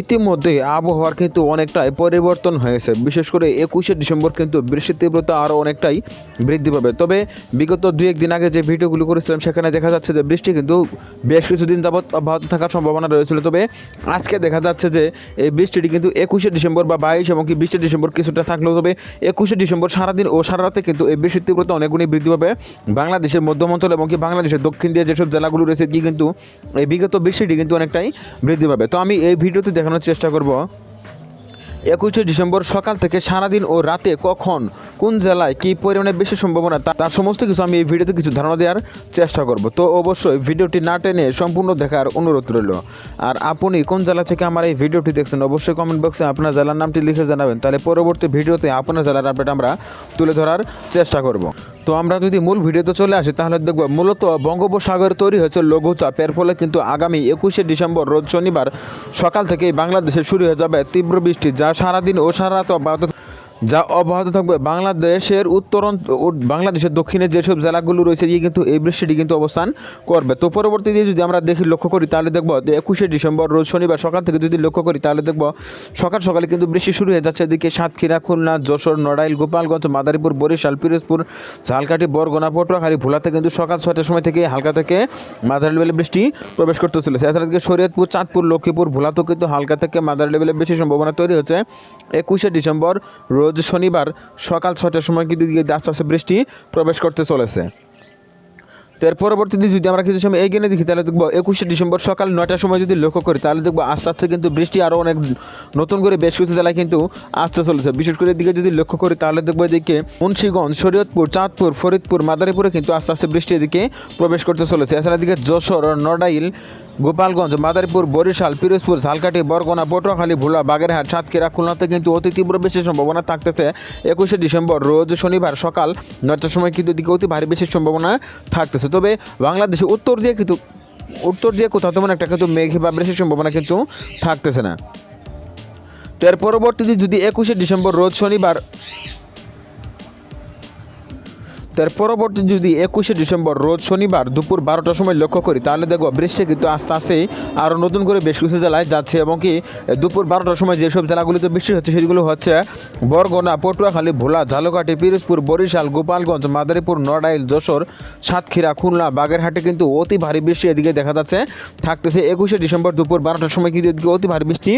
ইতিমধ্যে আবহাওয়ার কিন্তু অনেকটাই পরিবর্তন হয়েছে। বিশেষ করে একুশে ডিসেম্বর কিন্তু বৃষ্টির তীব্রতা আরও অনেকটাই বৃদ্ধি পাবে। তবে বিগত দুই একদিন আগে যে ভিডিওগুলো করেছিলাম, সেখানে দেখা যাচ্ছে যে বৃষ্টি কিন্তু বেশ কিছুদিন যাবৎ অব্যাহত থাকার সম্ভাবনা রয়েছিল। তবে আজকে দেখা যাচ্ছে যে এই বৃষ্টিটি কিন্তু একুশে ডিসেম্বর বা বাইশ এবং কি বিশে ডিসেম্বর কিছুটা থাকলেও তবে একুশে ডিসেম্বর সারাদিন ও সারা রাতে কিন্তু এই বৃষ্টির তীব্রতা অনেকগুণই বৃদ্ধি পাবে। বাংলাদেশের মধ্যমাঞ্চল এবং কি বাংলাদেশের দক্ষিণ দিয়ে যেসব জেলাগুলো রয়েছে, কি কিন্তু এই বিগত বৃষ্টিটি কিন্তু অনেকটাই বৃদ্ধি পাবে। তো আমি এই ভিডিওতে দেখানোর চেষ্টা করব। একুশে ডিসেম্বর সকাল থেকে সারাদিন ও রাতে কখন, কোন জেলায় কী পরিমাণে বেশি সম্ভাবনা তার সমস্ত কিছু আমি এই ভিডিওতে কিছু ধারণা দেওয়ার চেষ্টা করব। তো অবশ্যই ভিডিওটি না টেনে সম্পূর্ণ দেখার অনুরোধ রইল। আর আপনি কোন জেলা থেকে আমার এই ভিডিওটি দেখছেন, অবশ্যই কমেন্ট বক্সে আপনার জেলার নামটি লিখে জানাবেন। তাহলে পরবর্তী ভিডিওতে আপনার জেলার আপডেট আমরা তুলে ধরার চেষ্টা করব। তো আমরা যদি মূল ভিডিওতে চলে আসি, তাহলে দেখব মূলত বঙ্গোপসাগরে তৈরি হয়েছে লঘুচাপ। এর ফলে কিন্তু আগামী একুশে ডিসেম্বর, রোজ শনিবার সকাল থেকেই বাংলাদেশে শুরু হয়ে যাবে তীব্র বৃষ্টি যা সারাদিন ও সারা রাত অব্যাহত যা অব্যাহত থাকবে। বাংলাদেশের উত্তরন ও- বাংলাদেশের দক্ষিণে যেসব জেলাগুলো রয়েছে গিয়ে কিন্তু এই বৃষ্টিটি কিন্তু অবস্থান করবে। তো পরবর্তী পরবর্তীতে যদি আমরা দেখি, লক্ষ্য করি, তাহলে দেখব একুশে ডিসেম্বর রোজ শনিবার সকাল থেকে যদি লক্ষ্য করি, তাহলে দেখব সকাল সকালে কিন্তু বৃষ্টি শুরু হয়ে যাচ্ছে। এদিকে সাতক্ষীরা, খুলনা, যশোর, নড়াইল, গোপালগঞ্জ, মাদারীপুর, বরিশাল, পিরোজপুর, ঝালকাঠি, বরগুনা, পটুয়াখালী, ভোলাতে কিন্তু সকাল ছয়টার সময় থেকে হালকা থেকে মাঝারি লেভেলে বৃষ্টি প্রবেশ করতে চলেছে এছাড়া এদিকে শরীয়তপুর, চাঁদপুর, লক্ষ্মীপুর, ভোলাতেও কিন্তু হালকা থেকে মাঝারি লেভেলে বেশি সম্ভাবনা তৈরি হচ্ছে। একুশে ডিসেম্বর রোজ শনিবার সকাল ছটার সময় কিন্তু আস্তে আস্তে বৃষ্টি প্রবেশ করতে চলেছে। তো এর পরবর্তীতে যদি আমরা কিছু সময় এগিয়ে দেখি, তাহলে দেখব একুশে ডিসেম্বর সকাল নয়টার সময় যদি লক্ষ্য করি, তাহলে দেখব আস্তে আস্তে কিন্তু বৃষ্টি আরও অনেক নতুন করে বেশ কিছু জেলায় কিন্তু আসতে চলেছে। বিশেষ করে এদিকে যদি লক্ষ্য করি, তাহলে দেখব এদিকে মুন্সিগঞ্জ, শরীয়তপুর, চাঁদপুর, ফরিদপুর, মাদারীপুরে কিন্তু আস্তে আস্তে বৃষ্টি এদিকে প্রবেশ করতে চলেছে। এছাড়া এদিকে যশোর, নড়াইল গোপালগঞ্জ, মাদারীপুর, বরিশাল, পিরোজপুর, ঝালকাঠি, বরগুনা, পটুয়াখালী, ভোলা, বাগেরহাট, সাতক্ষীরা, খুলনাতে কিন্তু অতি তীব্র বৃষ্টির সম্ভাবনা থাকতেছে। একুশে ডিসেম্বর, রোজ শনিবার সকাল নয়টার সময় কিন্তু দিকে অতি ভারী বৃষ্টির সম্ভাবনা থাকতেছে। তবে বাংলাদেশে উত্তর দিয়ে কিন্তু, উত্তর দিয়ে কোথাও তেমন একটা কিন্তু মেঘ বা বৃষ্টির সম্ভাবনা কিন্তু থাকতেছে না। তো এর পরবর্তীতে যদি একুশে ডিসেম্বর, রোজ শনিবার তার পরবর্তী যদি একুশে ডিসেম্বর রোজ শনিবার দুপুর বারোটার সময় লক্ষ্য করি, তাহলে দেখব বৃষ্টি কিন্তু আস্তে আস্তে আরও নতুন করে বেশ কিছু জেলায় যাচ্ছে এবং কি দুপুর বারোটার সময় যেসব জেলাগুলিতে বৃষ্টি হচ্ছে সেগুলো হচ্ছে বরগুনা, পটুয়াখালী, ভোলা, ঝালকাঠি, পিরোজপুর, বরিশাল, গোপালগঞ্জ, মাদারীপুর, নড়াইল, যশোর, সাতক্ষীরা, খুলনা, বাগেরহাটে কিন্তু অতি ভারী বৃষ্টি এদিকে দেখা যাচ্ছে, থাকতেছে একুশে ডিসেম্বর দুপুর বারোটার সময় কিন্তু এদিকে অতি ভারী বৃষ্টি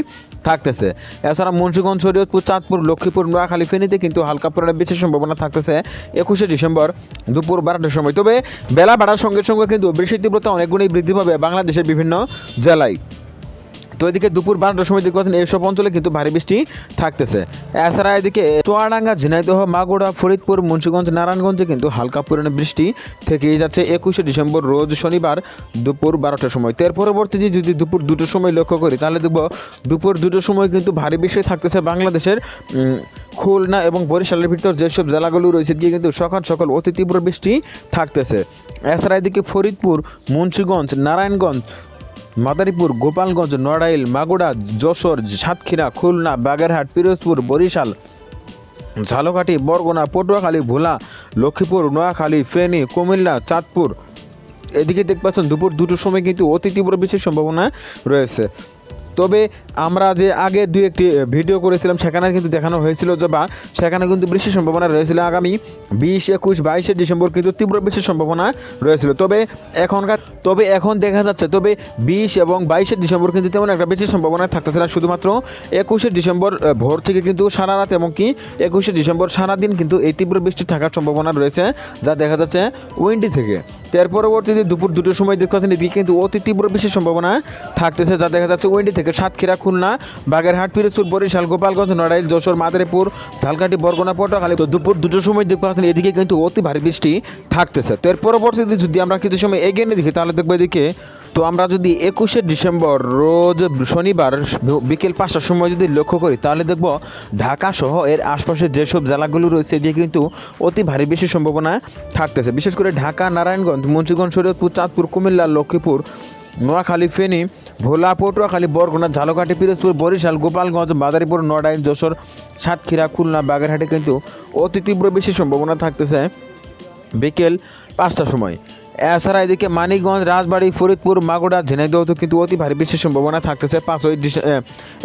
থাকতেছে। এছাড়া মুন্সিগঞ্জ, শরীয়তপুর, চাঁদপুর, লক্ষ্মীপুর, নোয়াখালী, ফেনীতে কিন্তু হালকা পরিমাণে বৃষ্টির সম্ভাবনা থাকতেছে একুশে ডিসেম্বর। দুপুর বারোটার সময়। তবে বেলা বাড়ার সঙ্গে সঙ্গে কিন্তু বৃষ্টির তীব্রতা অনেকগুণই বৃদ্ধি পাবে বাংলাদেশের বিভিন্ন জেলায়। তো এদিকে দুপুর বারোটার সময় দেখতে পাচ্ছেন এইসব অঞ্চলে কিন্তু ভারী বৃষ্টি থাকতেছে। এছাড়া এদিকে চুয়াডাঙ্গা, ঝিনাইদহ মাগুড়া ফরিদপুর, মুন্সিগঞ্জ, নারায়ণগঞ্জে কিন্তু হালকা পরিমাণে বৃষ্টি থেকেই যাচ্ছে একুশে ডিসেম্বর, রোজ শনিবার দুপুর বারোটার সময়। তো এর পরবর্তীতে যদি দুপুর দুটোর সময় লক্ষ্য করি, তাহলে দেখব দুপুর দুটোর সময় কিন্তু ভারী বৃষ্টি থাকতেছে বাংলাদেশের খুলনা এবং বরিশালের ভিতর। যেসব জেলাগুলো রয়েছে, গিয়ে কিন্তু সকাল সকাল অতি তীব্র বৃষ্টি থাকতেছে। এছাড়া এদিকে ফরিদপুর, মুন্সীগঞ্জ, নারায়ণগঞ্জ মাদারীপুর, গোপালগঞ্জ, নড়াইল মাগুড়া যশোর, সাতক্ষীরা, খুলনা, বাগেরহাট, পিরোজপুর, বরিশাল, ঝালকাঠি, বরগুনা, পটুয়াখালী, ভোলা, লক্ষ্মীপুর, নোয়াখালী, ফেনী, কুমিল্লা, চাঁদপুর। এদিকে দেখতে পাচ্ছেন দুপুর দুটোর সময় কিন্তু অতি তীব্র বৃষ্টির সম্ভাবনা রয়েছে। তবে আমরা যে আগে দুই একটি ভিডিও করেছিলাম, সেখানে কিন্তু দেখানো হয়েছিল যে বা, সেখানে কিন্তু বৃষ্টির সম্ভাবনা রয়েছিল। আগামী বিশ, একুশ, বাইশে ডিসেম্বর কিন্তু তীব্র বৃষ্টির সম্ভাবনা রয়েছিল। তবে এখনকার, তবে এখন দেখা যাচ্ছে, তবে বিশ এবং বাইশে ডিসেম্বর কিন্তু তেমন একটা বৃষ্টির সম্ভাবনা থাকতেছে না। শুধুমাত্র একুশে ডিসেম্বর ভোর থেকে কিন্তু সারা রাত এবং কি একুশে ডিসেম্বর সারাদিন কিন্তু এই তীব্র বৃষ্টি থাকার সম্ভাবনা রয়েছে, যা দেখা যাচ্ছে উইন্ডি থেকে। এর পরবর্তীতে দুপুর দুটোর সময় দেখতে পাচ্ছেন, এদিকে কিন্তু অতি তীব্র বৃষ্টির সম্ভাবনা থাকতেছে, যা দেখা যাচ্ছে ওয়েন্ডি থেকে সাতক্ষীরা, খুলনা, বাগেরহাট পিরোজপুর বরিশাল, গোপালগঞ্জ, নড়াইল, যশোর, মাদারীপুর, ঝালকাঠি, বরগুনা, পটুয়াখালী। তো দুপুর দুটোর সময় দেখতে পাচ্ছেন, এদিকে কিন্তু অতি ভারী বৃষ্টি থাকতেছে। তো এর পরবর্তীতে যদি আমরা কিছু সময় এগিয়ে নিয়ে দেখি, তাহলে দেখব এদিকে তো আমরা যদি একুশে ডিসেম্বর রোজ শনিবার বিকেল পাঁচটার সময় যদি লক্ষ্য করি, তাহলে দেখব ঢাকা সহ এর আশপাশে যেসব জেলাগুলো রয়েছে, এদিকে কিন্তু অতি ভারী বেশি সম্ভাবনা থাকতেছে। বিশেষ করে ঢাকা, নারায়ণগঞ্জ, মুন্সিগঞ্জ, শরীয়তপুর, চাঁদপুর, কুমিল্লা, লক্ষ্মীপুর, নোয়াখালী, ফেনী, ভোলা পটুয়াখালী বরগুনা, ঝালকাঠি, পিরোজপুর, বরিশাল, গোপালগঞ্জ, মাদারীপুর, নড়াইল, যশোর, সাতক্ষীরা, খুলনা, বাগেরহাটে কিন্তু অতি তীব্র বেশি সম্ভাবনা থাকতেছে বিকেল পাঁচটার সময়। এছাড়া এদিকে মানিকগঞ্জ, রাজবাড়ী, ফরিদপুর, মাগুরা ঝিনাইদহতে কিন্তু অতি ভারী বৃষ্টির সম্ভাবনা থাকতেছে। পাঁচই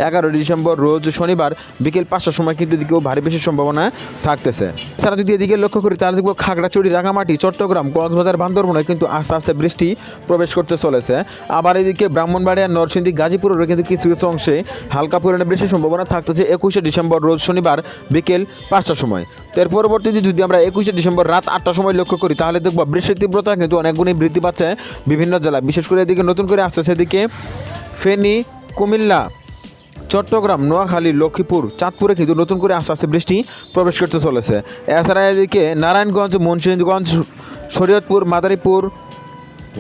এগারোই ডিসেম্বর রোজ শনিবার বিকেল পাঁচটার সময় কিন্তু এদিকেও ভারী বৃষ্টির সম্ভাবনা থাকতেছে। এছাড়া যদি এদিকে লক্ষ্য করি, তাহলে দেখব খাগড়াছড়ি, রাঙামাটি, চট্টগ্রাম, কক্সবাজার, বান্দরবনে কিন্তু আস্তে আস্তে বৃষ্টি প্রবেশ করতে চলেছে। আবার এদিকে ব্রাহ্মণবাড়িয়া, নরসিংদী, গাজীপুরেরও কিন্তু কিছু কিছু অংশে হালকা পরিমাণে বৃষ্টির সম্ভাবনা থাকতেছে। একুশে ডিসেম্বর রোজ শনিবার বিকেল পাঁচটার সময়। এর পরবর্তীতে যদি আমরা একুশে ডিসেম্বর রাত আটটার সময় লক্ষ্য করি, তাহলে দেখব বৃষ্টির তীব্রতা কিন্তু অনেকগুণই বৃদ্ধি পাচ্ছে বিভিন্ন জেলায়। বিশেষ করে এদিকে নতুন করে আসছে সেদিকে ফেনী, কুমিল্লা, চট্টগ্রাম, নোয়াখালী, লক্ষ্মীপুর, চাঁদপুরে কিন্তু নতুন করে আস্তে আস্তে বৃষ্টি প্রবেশ করতে চলেছে। এছাড়া এদিকে নারায়ণগঞ্জ, মুন্সিগঞ্জ, শরীয়তপুর, মাদারীপুর,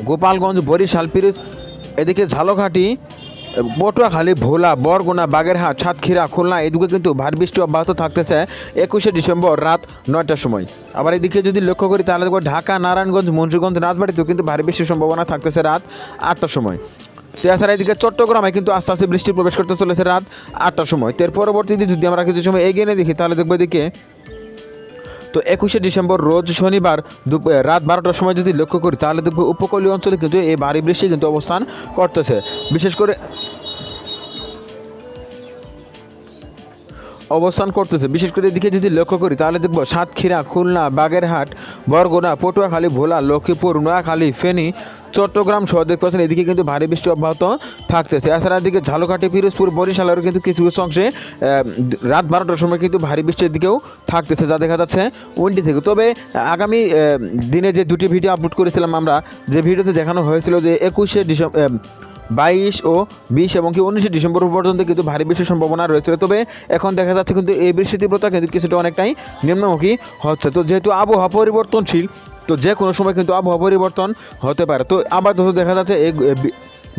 গোপালগঞ্জ, বরিশাল, পিরিজ, এদিকে ঝালকাঠি পটুয়াখালী ভোলা, বরগুনা, বাগেরহাট, সাতক্ষীরা, খুলনা, এদিকে কিন্তু ভারী বৃষ্টি অব্যাহত থাকতেছে একুশে ডিসেম্বর রাত নয়টার সময়। আবার এদিকে যদি লক্ষ্য করি তাহলে দেখব ঢাকা, নারায়ণগঞ্জ, মুন্সিগঞ্জ, রাজবাড়িতেও কিন্তু ভারী বৃষ্টির সম্ভাবনা থাকতেছে রাত আটটার সময়। এছাড়া এদিকে চট্টগ্রামে কিন্তু আস্তে আস্তে বৃষ্টি প্রবেশ করতে চলেছে রাত আটটার সময়। তো এর পরবর্তীতে যদি আমরা কিছু সময় এগিয়ে নিয়ে দেখি, তাহলে দেখব এদিকে তো একুশে ডিসেম্বর রোজ শনিবার দুপ- রাত বারোটার সময় যদি লক্ষ্য করি, তাহলে দেখব উপকূলীয় অঞ্চলে কিন্তু এই ভারী বৃষ্টি কিন্তু অবস্থান করতেছে। বিশেষ করে অবস্থান করতেছে। বিশেষ করে এদিকে যদি লক্ষ্য করি, তাহলে দেখব সাতক্ষীরা, খুলনা, বাগেরহাট, বরগুনা, পটুয়াখালী, ভোলা, লক্ষ্মীপুর, নোয়াখালী, ফেনী, চট্টগ্রাম সহ দেখতে পাচ্ছেন, এদিকে কিন্তু ভারী বৃষ্টি অব্যাহত থাকতেছে। এছাড়া এদিকে ঝালকাঠি, পিরোজপুর, বরিশালেরও কিন্তু কিছু কিছু অংশে রাত বারোটার সময় কিন্তু ভারী বৃষ্টির দিকেও থাকতেছে যা দেখা যাচ্ছে উইন্ডি থেকে তবে আগামী দিনে যে দুটি ভিডিও আপলোড করেছিলাম আমরা, যে ভিডিওতে দেখানো হয়েছিল যে একুশে ডিসেম্বর বাইশ ও বিশ এবং কি উনিশে ডিসেম্বর পর্যন্ত কিন্তু ভারী বৃষ্টির সম্ভাবনা রয়েছে। তবে এখন দেখা যাচ্ছে কিন্তু এই বৃষ্টির তীব্রতা কিন্তু কিছুটা অনেকটাই নিম্নমুখী হচ্ছে। তো যেহেতু আবহাওয়া পরিবর্তনশীল, তো যে কোনো সময় কিন্তু আবহাওয়া পরিবর্তন হতে পারে। তো আবার ধরো দেখা যাচ্ছে এই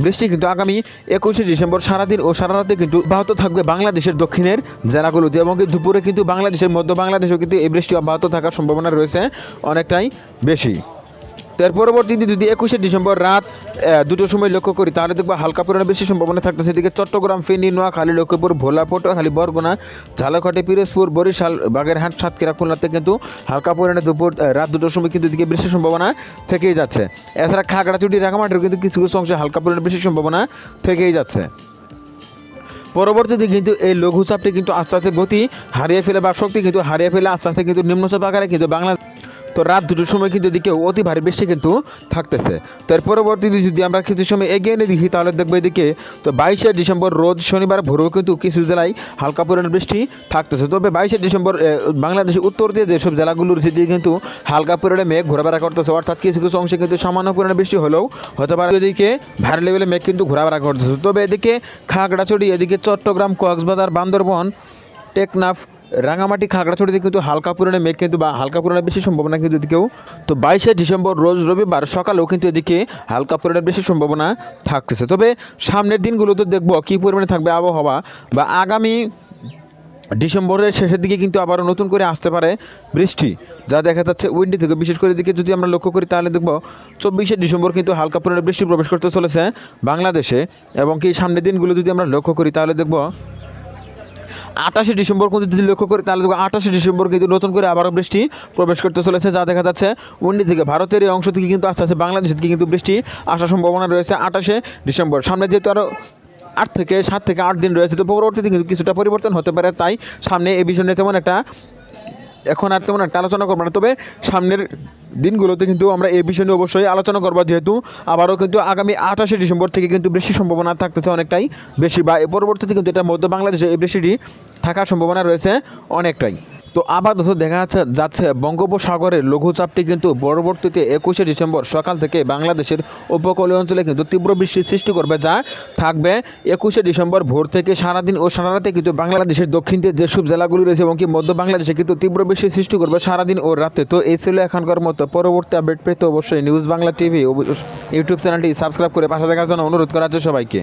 বৃষ্টি কিন্তু আগামী একুশে ডিসেম্বর সারাদিন ও সারা রাতে কিন্তু অব্যাহত থাকবে বাংলাদেশের দক্ষিণের জেলাগুলোতে এবং দুপুরে কিন্তু বাংলাদেশের মধ্য বাংলাদেশেও কিন্তু এই বৃষ্টি অব্যাহত থাকার সম্ভাবনা রয়েছে অনেকটাই বেশি। এর পরবর্তীতে যদি একুশে ডিসেম্বর রাত দুটোর সময় লক্ষ্য করি, তাহলে দেখব হালকা পরিমাণে বেশি সম্ভাবনা থাকতেছে। এদিকে চট্টগ্রাম, ফেনী, নোয়াখালী, লক্ষ্মীপুর ভোলা পটুয়াখালী বরগুনা, ঝালকাঠি, পিরোজপুর, বরিশাল, বাগেরহাট, সাতক্ষীরা, খুলনাতে কিন্তু হালকা পরিমাণে দুপুর রাত দুটোর সময় কিন্তু এদিকে বৃষ্টির সম্ভাবনা থেকেই যাচ্ছে। এছাড়া খাগড়াছড়ি, রাঙামাটির কিন্তু কিছু কিছু অংশে হালকা পরিমাণে বেশি সম্ভাবনা থেকেই যাচ্ছে। পরবর্তীতে কিন্তু এই লঘুচাপটি কিন্তু আস্তে আস্তে গতি হারিয়ে ফেলে বা শক্তি কিন্তু হারিয়ে ফেলে আস্তে আস্তে কিন্তু নিম্নচাপ আকারে কিন্তু বাংলা তো রাত দুটোর সময় কিন্তু এদিকে অতি ভারী বৃষ্টি কিন্তু থাকতেছে। তো এর পরবর্তীতে যদি আমরা কিছু সময় এগিয়ে নিয়ে দেখি, তাহলে দেখব এদিকে, তো বাইশে ডিসেম্বর রোজ শনিবার ভোরেও কিন্তু কিছু জেলায় হালকা পরিমাণে বৃষ্টি থাকতেছে। তবে বাইশে ডিসেম্বর বাংলাদেশের উত্তর দিয়ে যেসব জেলাগুলো রয়েছে দিয়ে কিন্তু হালকা পরিমাণে মেঘ ঘোরাফেরা করতেছে, অর্থাৎ কিছু কিছু অংশে কিন্তু সামান্য পরিমাণে বৃষ্টি হলেও হতে পারে এদিকে ভারী লেভেলে মেঘ কিন্তু ঘোরাফেরা করতেছে। তবে এদিকে খাগড়াছড়ি, এদিকে চট্টগ্রাম, কক্সবাজার, বান্দরবন, টেকনাফ রাঙামাটি খাগড়াছড়িতে কিন্তু হালকা পরিমাণে মেঘ কিন্তু বা হালকা পরিমাণে বেশি সম্ভাবনা কিন্তু এদিকেও। তো বাইশে ডিসেম্বর রোজ রবিবার সকালেও কিন্তু এদিকে হালকা পরিমাণে বেশি সম্ভাবনা থাকতেছে। তবে সামনের দিনগুলোতে দেখব কী পরিমাণে থাকবে আবহাওয়া বা আগামী ডিসেম্বরের শেষের দিকে কিন্তু আবারও নতুন করে আসতে পারে বৃষ্টি, যা দেখা যাচ্ছে উইন্ডি থেকে। বিশেষ করে দিকে যদি আমরা লক্ষ্য করি তাহলে দেখব চব্বিশে ডিসেম্বর কিন্তু হালকা পরিমাণে বৃষ্টি প্রবেশ করতে চলেছে বাংলাদেশে। এবং কি সামনের দিনগুলো যদি আমরা লক্ষ্য করি তাহলে দেখব আঠাশে ডিসেম্বর কিন্তু যদি লক্ষ্য করি, তাহলে আঠাশে ডিসেম্বর কিন্তু নতুন করে আবারও বৃষ্টি প্রবেশ করতে চলেছে, যা দেখা যাচ্ছে উন্ডি থেকে ভারতের এই অংশ থেকে কিন্তু আস্তে আস্তে বাংলাদেশ থেকে কিন্তু বৃষ্টি আসার সম্ভাবনা রয়েছে আটাশে ডিসেম্বর। সামনে যেহেতু আরও আট থেকে সাত থেকে আট দিন রয়েছে, তো পরবর্তীতে কিন্তু কিছুটা পরিবর্তন হতে পারে, তাই সামনে এই বিষয় নিয়ে তেমন একটা এখন আর তেমন একটা আলোচনা করব না। তবে সামনের দিনগুলোতে কিন্তু আমরা এই বিষয় নিয়ে অবশ্যই আলোচনা করব, যেহেতু আবারও কিন্তু আগামী আঠাশে ডিসেম্বর থেকে কিন্তু বৃষ্টির সম্ভাবনা থাকতেছে অনেকটাই বেশি, বা এ পরবর্তীতে কিন্তু এটা মধ্য বাংলাদেশে এই বৃষ্টিটি থাকার সম্ভাবনা রয়েছে অনেকটাই। তো আবার দোস্ত দেখা যাচ্ছে যাচ্ছে বঙ্গোপসাগরের লঘুচাপটি কিন্তু পরবর্তীতে একুশে ডিসেম্বর সকাল থেকে বাংলাদেশের উপকূলীয় অঞ্চলে কিন্তু তীব্র বৃষ্টির সৃষ্টি করবে, যা থাকবে একুশে ডিসেম্বর ভোর থেকে সারাদিন ও সারা রাতে কিন্তু বাংলাদেশের দক্ষিণ দিয়ে যেসব জেলাগুলি রয়েছে এবং কি মধ্য বাংলাদেশে কিন্তু তীব্র বৃষ্টির সৃষ্টি করবে সারাদিন ও রাতে। তো এই ছিল এখনকার মতো পরবর্তী আপডেট পেতে অবশ্যই নিউজ বাংলা টিভি ইউটিউব চ্যানেলটি সাবস্ক্রাইব করে পাশে দেখার জন্য অনুরোধ করা হচ্ছে সবাইকে।